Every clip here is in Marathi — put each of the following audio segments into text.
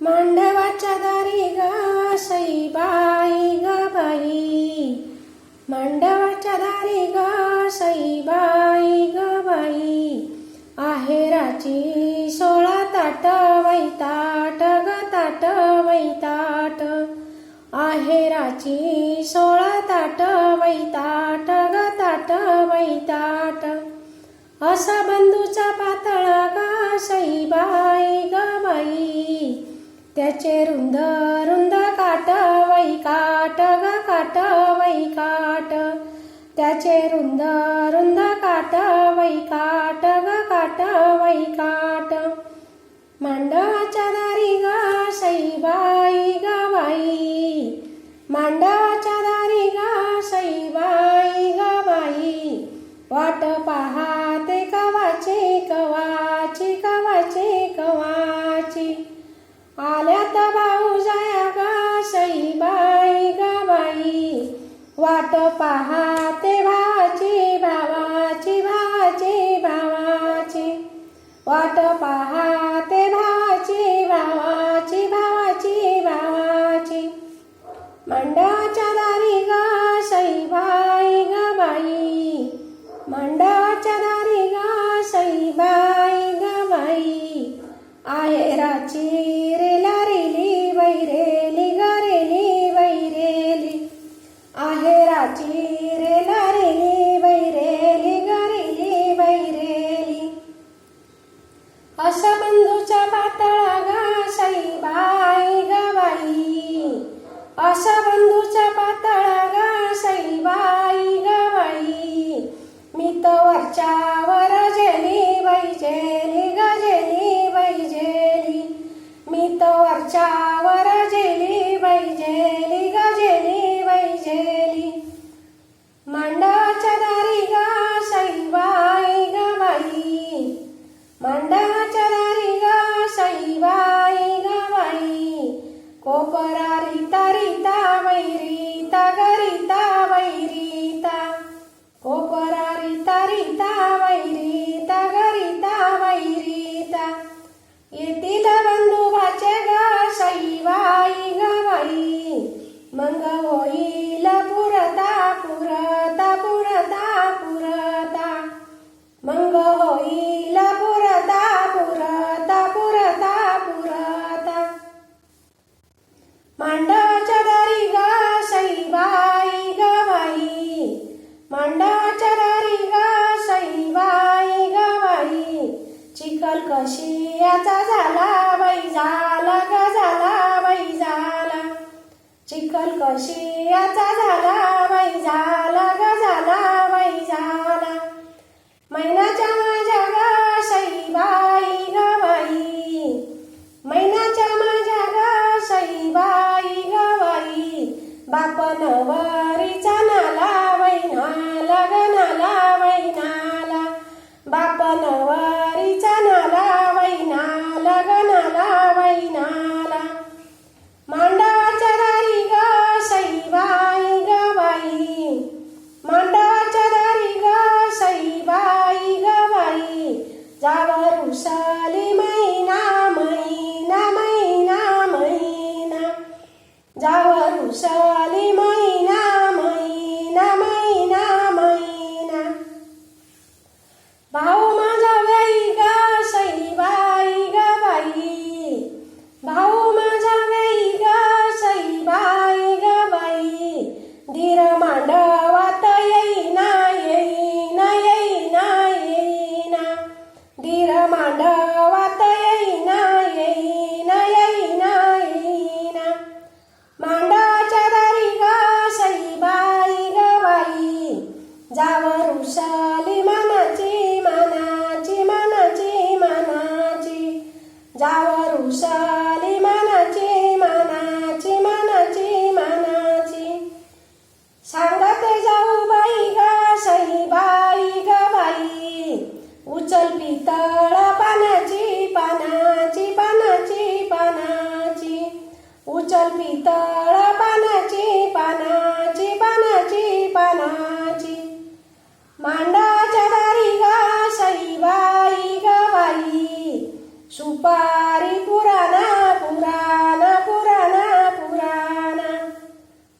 मांडवाच्या दारी ग सईबाई ग बाई. मांडवाच्या दारी ग सईबाई ग बाई. आहेराची सोळा ताट वैताट ग ताट वैताट. आहेराची सोळा ताट वैताट ग ताट वैताट. असा बंधूचा पातळ ग सईबाई ग बाई. त्याचे रुंद रुंद काट वैकाट ग काट वैकाट त्याचे रुंद रुंद काट वैकाट ग काट वैकाट मांडवाच्या Tati! कलकशी याचा झाला बाई झाला.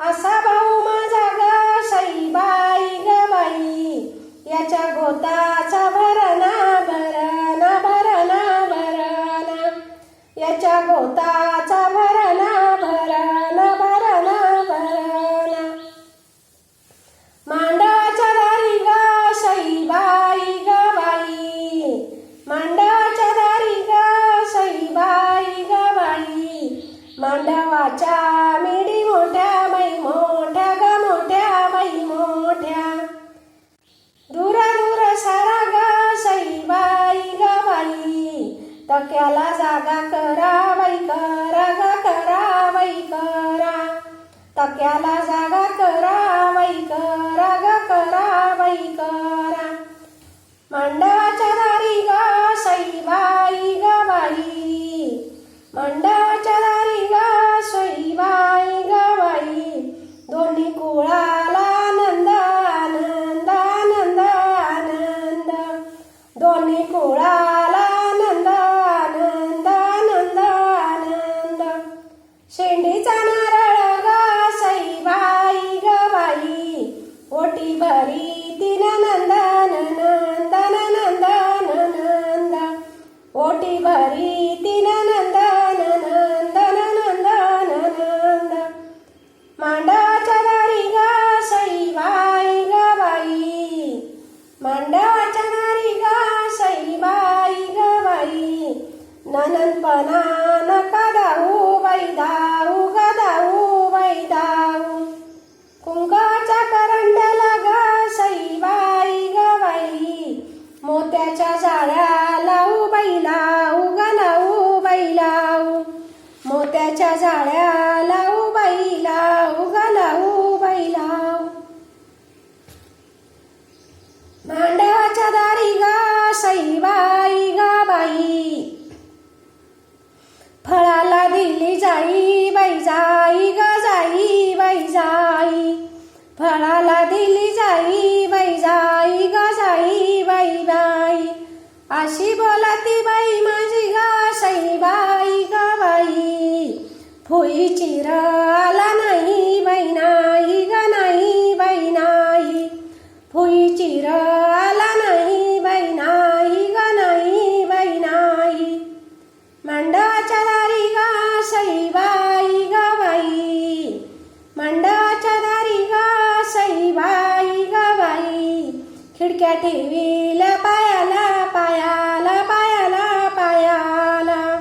Passava para जाई बाई जाई ग जाई बाई जाई. फळाला दिली जाई बाई जाई ग जाई बाई बाई. अशी बोलाती बाई माझी गाई बाई ग बाई. फुई चिराला टीव्हीला पायाला पायाला पायाला पायाला.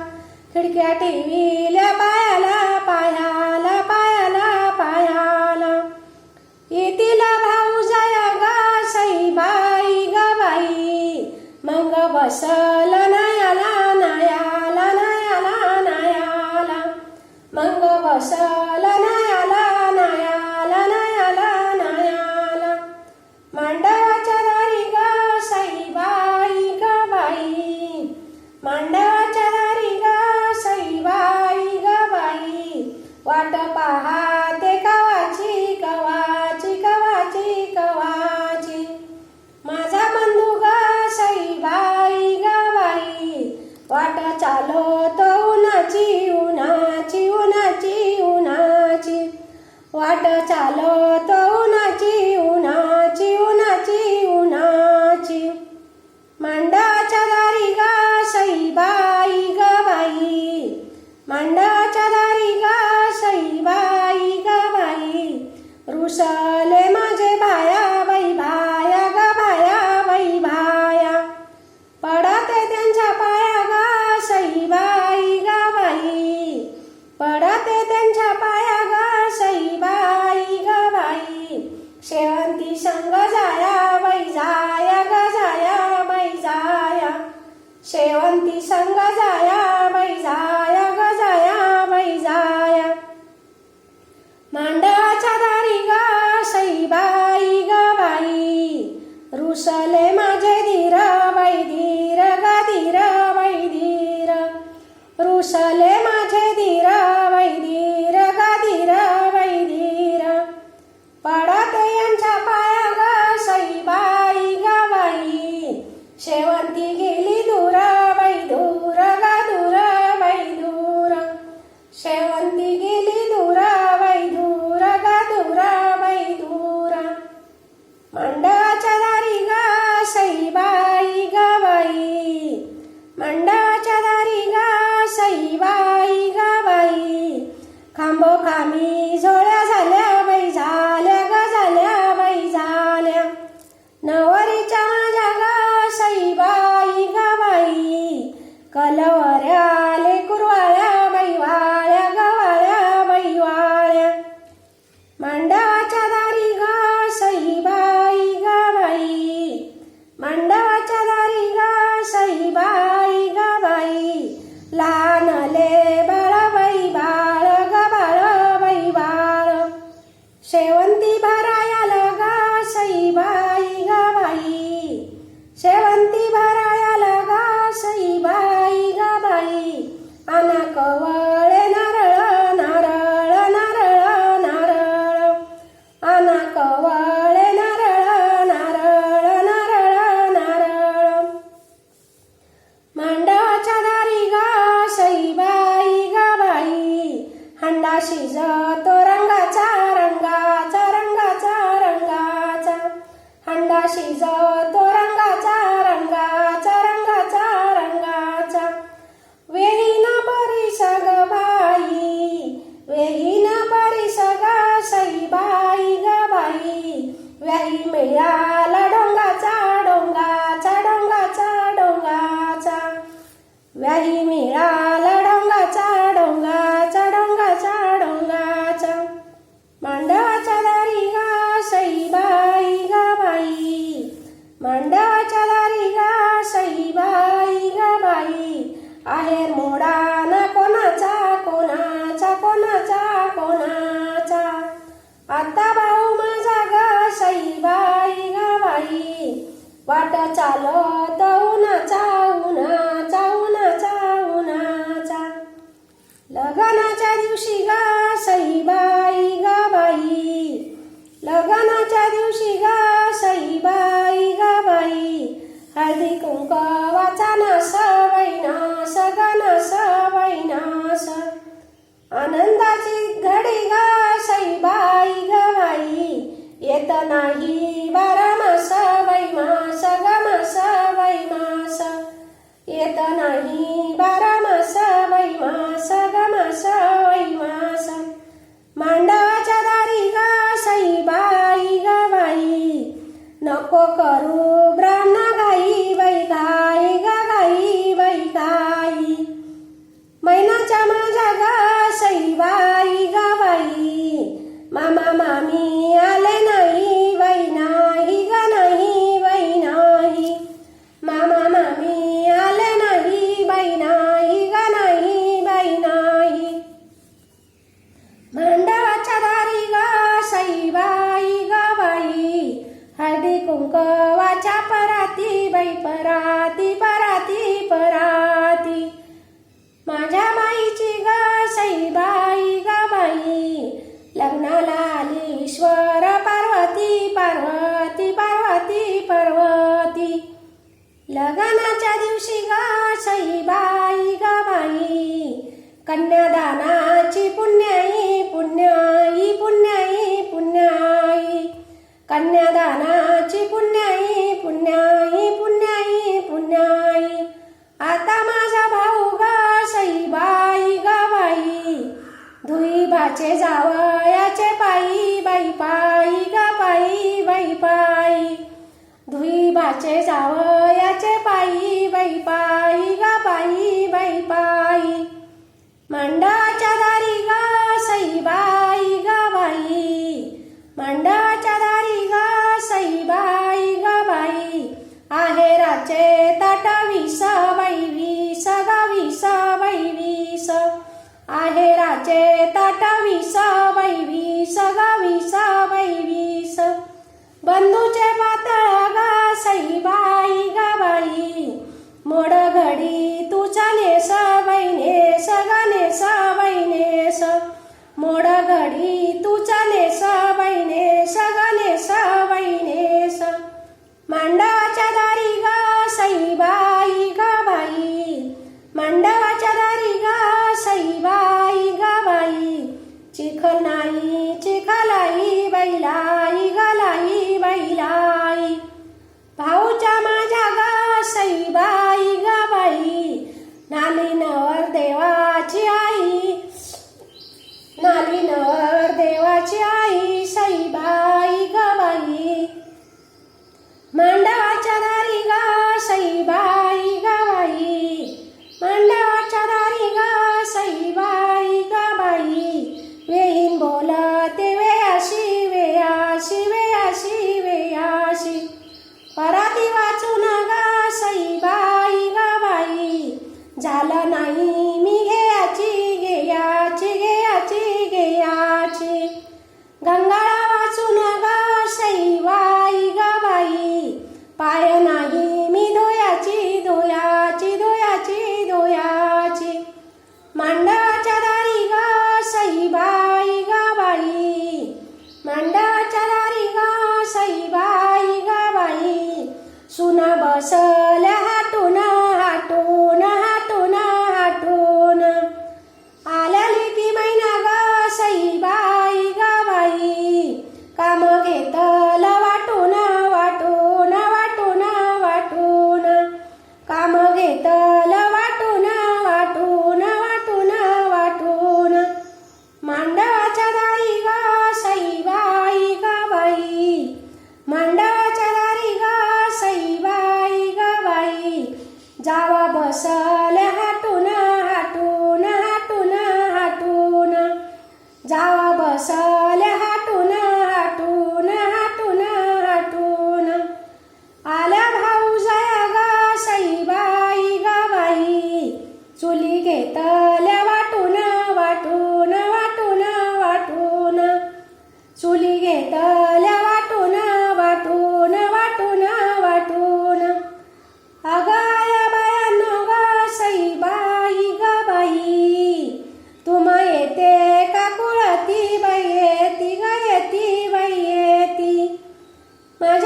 खिडक्या ठेवीला पायाला पायाला पायाला पायाला. येतील भाऊ जया गा साईबाई ग बाई. मग बस शेवंती संग जाया व्याही मिळाला डोंगाचा डोंगाचा डोंगाचा डोंगाचा. व्याही मिळाला वाट चालत उन्हाचा लग्नाच्या दिवशी गा सईबा कन्यादानाची पुण्याई पुण्याई पुण्याई पुण्याई. कन्यादानाची पुण्याई पुण्याई पुण्याई पुण्याई. आता माझा भाऊ गा सईबाई गा बाई धुई भाचे जावयाचे पायी बाई पायी गा पायी बाई पायी. धुई भाचे जावयाचे पायी बाई पायी गा पायी बाई पायी. चे ताटावीस बैवीस गावीस बैवीस आहेराचे ताटावीस बैवीस गावीस स बंधूचे पातळ गा सईबाई गाबाई मोड घडी तुझा नेस बैनेस गानेस स मोड घडी तुझा नेस बैनेस गानेस बैनेस मांडवाच्या दारी गा सईबाई गा बाई. मांडवाच्या दारी गा साईबाई गा बाई. चिखल नाही चिखलाई बैलाई गलाई बैलाई. भाऊच्या माझ्या गा सईबाई गा बाई.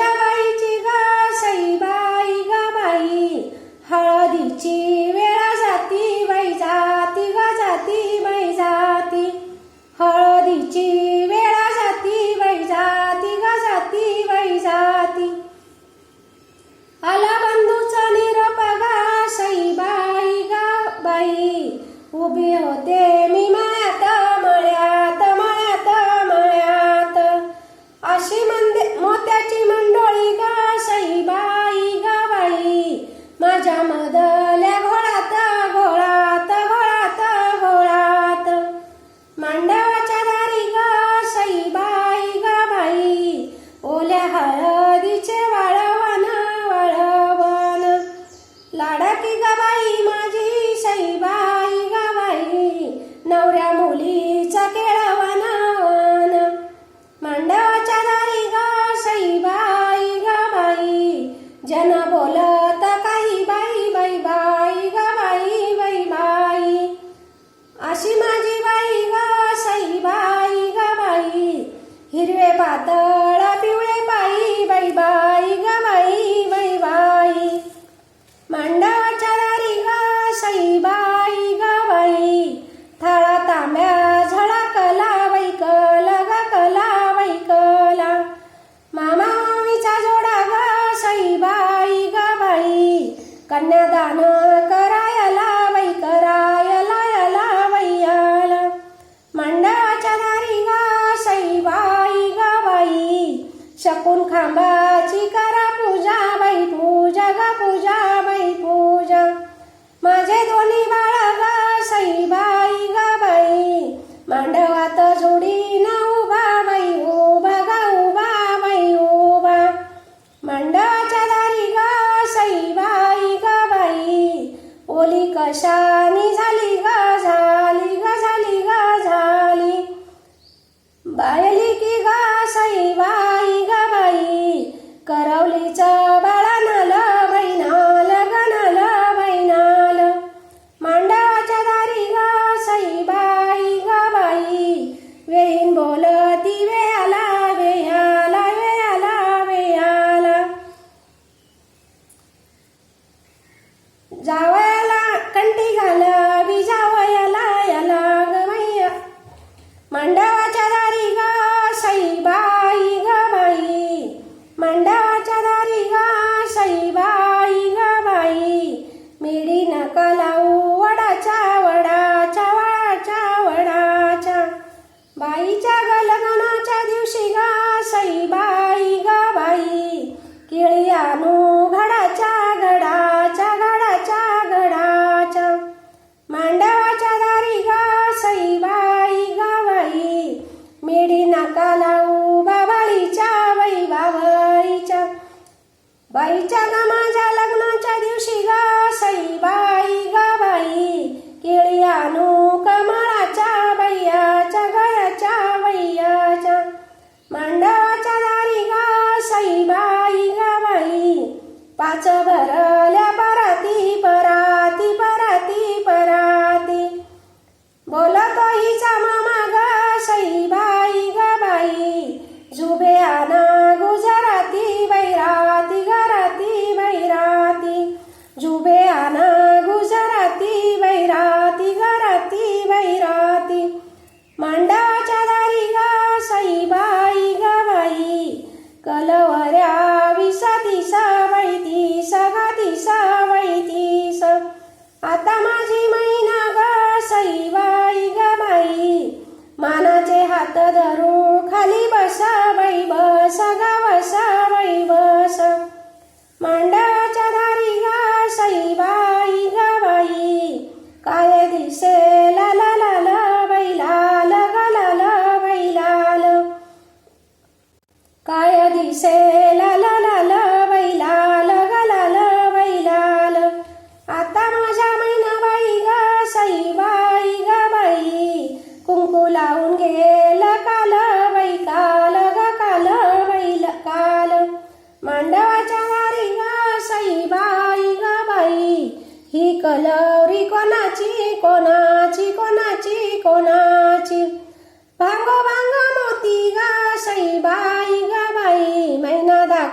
माझ्या बाई बोलतो हिचा కాయ దిశే లలల వైలాల గలల వైలాల కాయ దిశే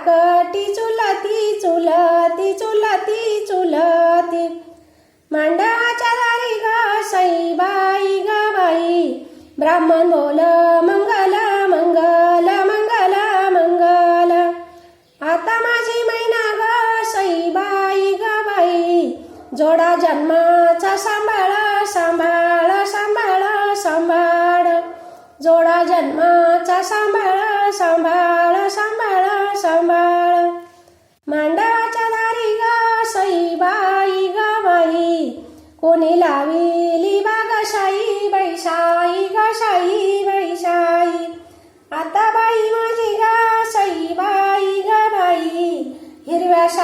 धाकटी चुलती चुलती चुलती चुलती. मांडाच्या दारी ग सई बाई ग बाई. ब्राह्मण बोल मंगल मंगल मंगल मंगल. आता माझी मैना ग सई बाई ग बाई. जोडा जन्माचा सांभाळ सांभाळ सांभाळ सांभाळ. जोडा जन्माचा सांभाळ सांभाळ. सांभाळ. मांडवाच्या दारी गा सईबाई गावाई कोणी लाविली बागाशाई बैशाई गशाई बैशाई आता बाई